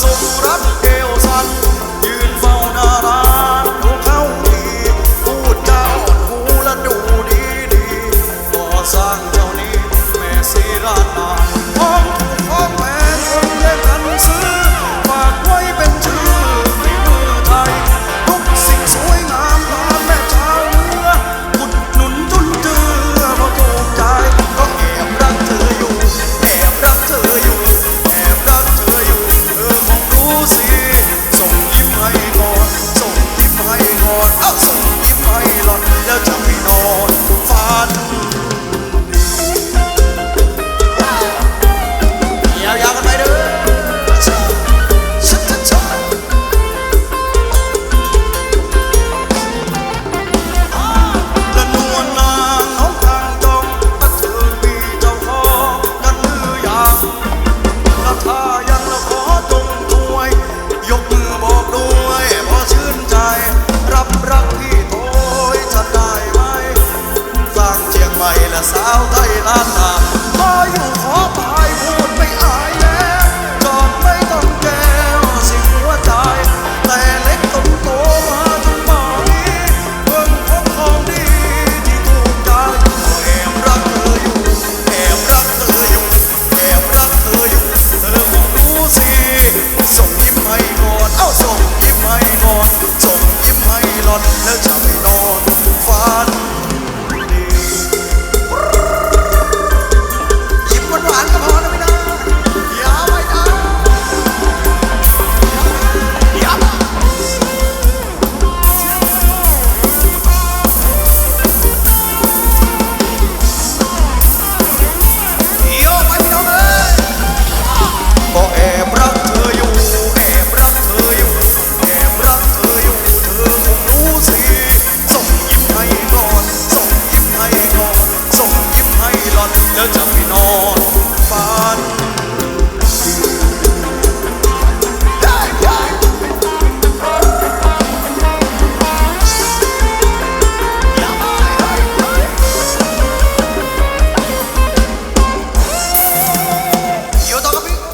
so สาวไทยล้านนาขออยู่ขอพายพูดไม่อาย 여자